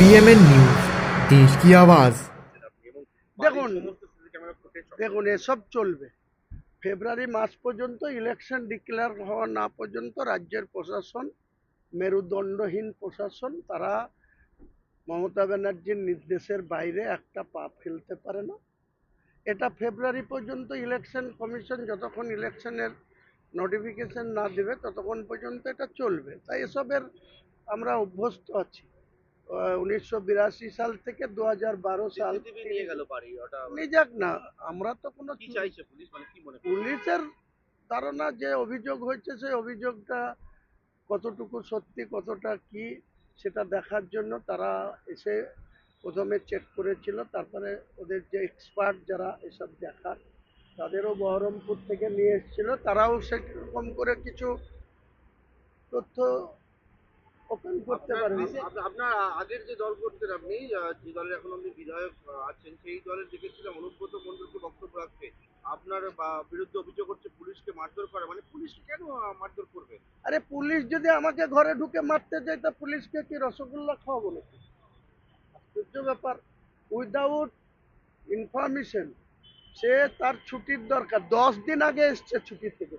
News দেশ কি আওয়াজ দেখুন দেখুন, এসব চলবে। ফেব্রুয়ারি মাস পর্যন্ত ইলেকশন ডিক্লেয়ার হওয়া না পর্যন্ত রাজ্যের প্রশাসন, মেরুদণ্ডহীন প্রশাসন, তারা মমতা ব্যানার্জির নির্দেশের বাইরে একটা পা ফেলতে পারে না। এটা ফেব্রুয়ারি পর্যন্ত ইলেকশন কমিশন যতক্ষণ ইলেকশনের নোটিফিকেশন না দেবে, ততক্ষণ পর্যন্ত এটা চলবে। তাই এসবের আমরা অভ্যস্ত আছি। উনিশশো বিরাশি সাল থেকে দু হাজার বারো সাল নিয়ে গেল ওটা নিয়ে যাক না আমরা তো কোনো মানে পুলিশের ধারণা যে অভিযোগ হয়েছে সেই অভিযোগটা কতটুকু সত্যি কতটা কি সেটা দেখার জন্য তারা এসে প্রথমে চেক করেছিল তারপরে ওদের যে এক্সপার্ট যারা এসব দেখার তাদেরও বহরমপুর থেকে নিয়ে এসেছিল তারাও সেরকম করে কিছু তথ্য ওপেন করতে পারে আপনার- আগের যে দল করতেন আপনি যে দলের এখন আপনি বিধায়ক আছেন সেই দলের দেখেছিলাম অনুব্রত মন্ডলকে বক্তব্য রাখতে। আপনার বিরুদ্ধে অভিযোগ হচ্ছে পুলিশকে মারধর করে। মানে পুলিশ কেন মারধর করবে? আরে পুলিশ যদি আমাকে ঘরে ঢুকে মারতে যায় তা পুলিশকে কি রসগোল্লা খাওয়াবো নাকি? আশ্চর্য ব্যাপার। উইদাউট ইনফরমেশন সে তার ছুটির দরকার। দশ দিন আগে এসছে ছুটি থেকে।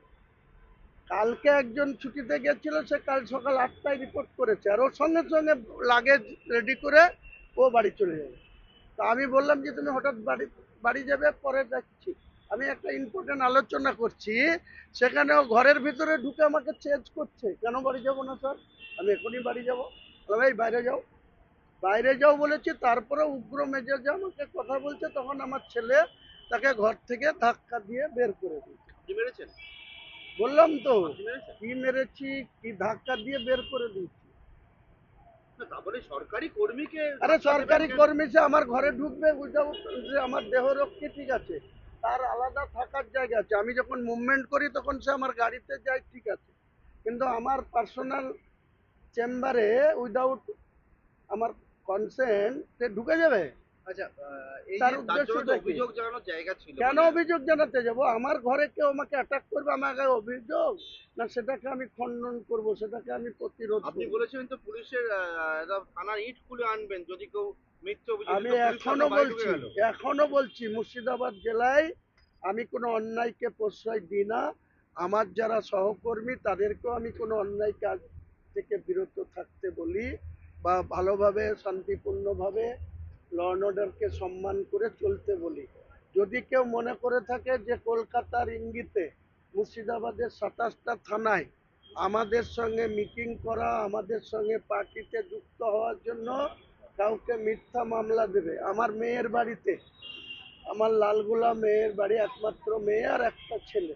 কালকে একজন ছুটিতে গেছিল, সে কাল সকাল আটটায় রিপোর্ট করেছে। আর ওর সঙ্গে সঙ্গে লাগেজ রেডি করে ও বাড়ি চলে যাবে। তা আমি বললাম যে, তুমি হঠাৎ বাড়ি বাড়ি যাবে? পরে দেখছি। আমি একটা ইম্পর্টেন্ট আলোচনা করছি, সেখানে ও ঘরের ভিতরে ঢুকে আমাকে চেঞ্জ করছে। কেন বাড়ি যাব না স্যার আমি এখনই বাড়ি যাব। এই বাইরে যাও। বাইরে যাও বলেছি, তারপরে উগ্র মেজাজে আমাকে কথা বলছে। তখন আমার ছেলে তাকে ঘর থেকে ধাক্কা দিয়ে বের করে দিয়েছে। মেরেছেন? বললাম তো কি মেরেছি কি ধাক্কা দিয়ে বের করে দিয়েছি। না, তারপরে সরকারি কর্মীকে আরে সরকারি কর্মী সে আমার ঘরে ঢুকবে উইদাউট যে আমার দেহরক্ষী ঠিক আছে। তার আলাদা থাকার জায়গা আছে। আমি যখন মুভমেন্ট করি তখন সে আমার গাড়িতে যায় ঠিক আছে। কিন্তু আমার পার্সোনাল চেম্বারে উইদাউট আমার কনসেন্ট সে ঢুকে যাবে? আচ্ছা কেন অভিযোগ জানাতে যাব? আমার ঘরে কেউ আমাকে অ্যাটাক করবে আমাকে অভিযোগ? না সেটাকে আমি খণ্ডন করব সেটাকে আমি প্রতিরোধ আপনি করব। বলেছিলেন তো পুলিশের থানার ইট খুলে আনবেন যদি কেউ আমি এখনও বলছি এখনও বলছি মুর্শিদাবাদ জেলায় আমি কোনো অন্যায়কে প্রশ্রয় দিই না। আমার যারা সহকর্মী তাদেরকেও আমি কোনো অন্যায় কাজ থেকে বিরত থাকতে বলি বা ভালোভাবে শান্তিপূর্ণভাবে ল অ্যান্ড অর্ডারকে সম্মান করে চলতে বলি। যদি কেউ মনে করে থাকে যে কলকাতার ইঙ্গিতে মুর্শিদাবাদের সাতাশটা থানায় আমাদের সঙ্গে মিটিং করা, আমাদের সঙ্গে পার্টিতে যুক্ত হওয়ার জন্য কাউকে মিথ্যা মামলা দেবে। আমার মেয়ের বাড়িতে, আমার লালগোলা মেয়ের বাড়ি একমাত্র মেয়ে আর একটা ছেলে।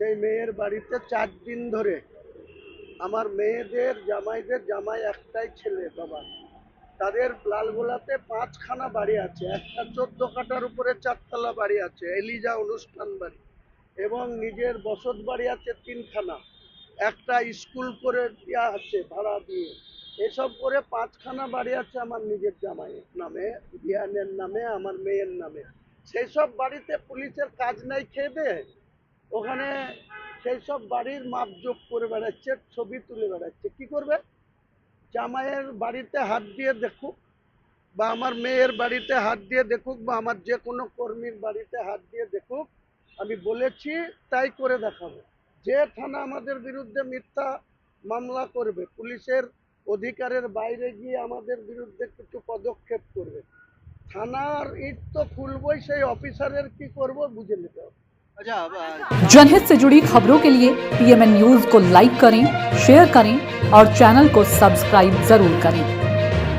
সেই মেয়ের বাড়িতে চার দিন ধরে আমার মেয়েদের, জামাইদের, জামাই একটাই ছেলে বাবা। তাদের লালগোলাতে পাঁচখানা বাড়ি আছে। একটা চোদ্দ কাটার উপরে চারতলা বাড়ি আছে, এলিজা অনুষ্ঠান বাড়ি। এবং নিজের বসত বাড়ি আছে তিনখানা। একটা স্কুল করে দেওয়া আছে, ভাড়া দিয়ে। এসব করে পাঁচখানা বাড়ি আছে আমার নিজের জামাইয়ের নামে, বিয়ানের নামে, আমার মেয়ের নামে। সেই সব বাড়িতে পুলিশের কাজ নাই, খেয়ে দে। ওখানে সেই সব বাড়ির মাপজোপ করে বেড়াচ্ছে, ছবি তুলে বেড়াচ্ছে। কি করবে? জামাইয়ের বাড়িতে হাত দিয়ে দেখুক, বা আমার মেয়ের বাড়িতে হাত দিয়ে দেখুক, বা আমার যে কোনো কর্মীর বাড়িতে হাত দিয়ে দেখুক, আমি বলেছি, তাই করে দেখাবো। যে থানা আমাদের বিরুদ্ধে মিথ্যা মামলা করবে, পুলিশের অধিকারের বাইরে গিয়ে আমাদের বিরুদ্ধে কিছু পদক্ষেপ করবে। থানার ইট তো খুলবই, সেই অফিসারের কি করব, বুঝে নিতে হবে। जनहित से जुड़ी खबरों के लिए पीएमएन न्यूज़ को लाइक करें शेयर करें और चैनल को सब्सक्राइब ज़रूर करें।